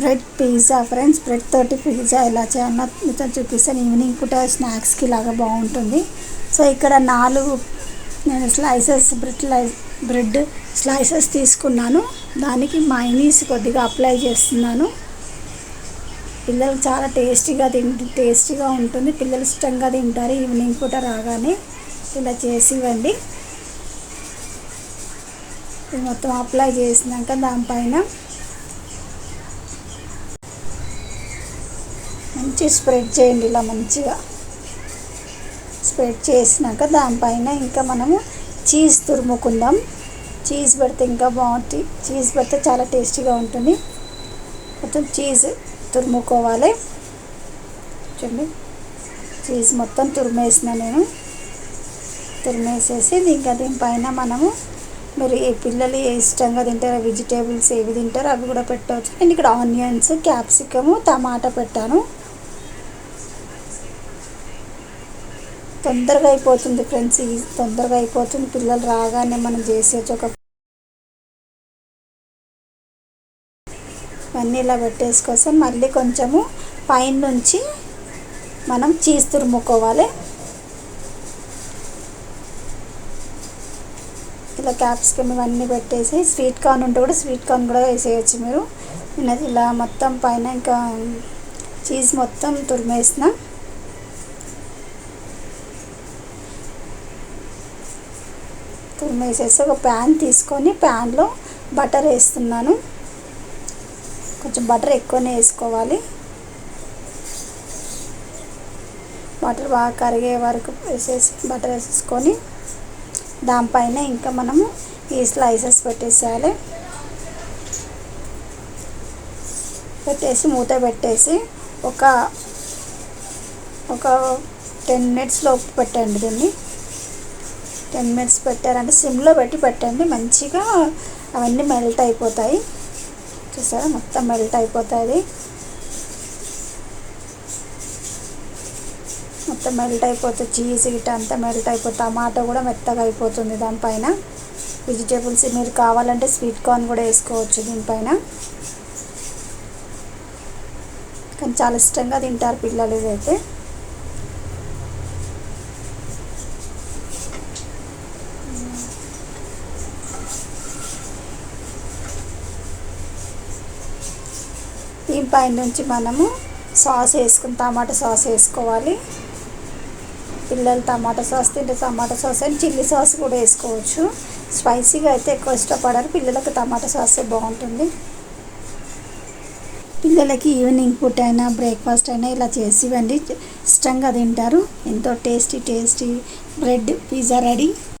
Bread pizza friends. Bread తోటి pizza ఎలా చేయాలో మీతో చూపిస్తాను. ఈవినింగ్ పూట స్నాక్స్కి ఇలాగా బాగుంటుంది. సో ఇక్కడ నాలుగు నేను స్లైసెస్ బ్రెడ్ బ్రెడ్ స్లైసెస్ తీసుకున్నాను. దానికి మైనీస్ కొద్దిగా అప్లై చేస్తున్నాను. పిల్లలు చాలా టేస్టీగా తింటు టేస్టీగా ఉంటుంది. పిల్లలు ఇష్టంగా తింటారు. ఈవినింగ్ పూట రాగానే ఇలా చేసి ఇవ్వండి. మొత్తం అప్లై చేసినాక దానిపైన మంచి స్ప్రెడ్ చేయండి ఇలా మంచిగా. స్ప్రెడ్ చేసినాక దానిపైన ఇంకా మనము చీజ్ తురుముకుందాం. చీజ్ పెడితే ఇంకా బాగుంటుంది. చీజ్ పెడితే చాలా టేస్టీగా ఉంటుంది. మొత్తం చీజ్ తురుముకోవాలి. చూడండి. చీజ్ మొత్తం తురిమేసిన నేను. తురిమేసేసి ఇంకా దీనిపైన మనము మీరు ఏ పిల్లలు ఏ ఇష్టంగా తింటారో వెజిటేబుల్స్ ఏవి తింటారో అవి కూడా పెట్టవచ్చు. నేను ఇక్కడ ఆనియన్స్ క్యాప్సికము టమాటా పెట్టాను. తొందరగా అయిపోతుంది ఫ్రెండ్స్. ఈ తొందరగా అయిపోతుంది. పిల్లలు రాగానే మనం చేసేది ఒక ఇవన్నీ ఇలా పెట్టేసుకోసం మళ్ళీ కొంచెము పైన నుంచి మనం చీజ్ తురుముకోవాలి. ఇలా క్యాప్సికమ్ ఇవన్నీ పెట్టేసి స్వీట్ కార్న్ ఉంటే కూడా స్వీట్ కార్న్ కూడా వేసేయచ్చు మీరు. నేను ఇలా మొత్తం పైన ఇంకా చీజ్ మొత్తం తురిమేసిన తురిమేసేసి ఒక ప్యాన్ తీసుకొని ప్యాన్లో బటర్ వేస్తున్నాను. కొంచెం బటర్ ఎక్కువనే వేసుకోవాలి. బటర్ బాగా కరిగే వరకు వేసేసి బటర్ వేసేసుకొని దానిపైన ఇంకా మనము ఈ స్లైసెస్ పెట్టేసేయాలి. పెట్టేసి మూత పెట్టేసి ఒక ఒక టెన్ మినిట్స్లో పెట్టండి దీన్ని. టెన్ మినిట్స్ పెట్టారంటే సిమ్లో పెట్టి పెట్టండి. మంచిగా అవన్నీ మెల్ట్ అయిపోతాయి. చూసారా? మొత్తం మెల్ట్ అయిపోతుంది. మొత్తం మెల్ట్ అయిపోతుంది చీజ్ గిట్ట అంతా మెల్ట్ అయిపోతుంది టమాటా కూడా మెత్తగా అయిపోతుంది దానిపైన. వెజిటేబుల్స్ మీరు కావాలంటే స్వీట్ కార్న్ కూడా వేసుకోవచ్చు దీనిపైన. కానీ చాలా ఇష్టంగా తింటారు పిల్లలు ఇదైతే దీనిపై నుంచి మనము సాస్ వేసుకుని టమాటా సాస్ వేసుకోవాలి. పిల్లలు టమాటా సాస్ తింటే టమాటా సాస్ అని చిల్లీ సాస్ కూడా వేసుకోవచ్చు. స్పైసీగా అయితే ఎక్కువ ఇష్టపడరు. పిల్లలకు టమాటా సాసే బాగుంటుంది. పిల్లలకి ఈవినింగ్ ఫుడ్ అయినా బ్రేక్ఫాస్ట్ అయినా ఇలా చేసి ఇవ్వండి. ఇష్టంగా తింటారు. ఎంతో tasty tasty. Bread pizza ready.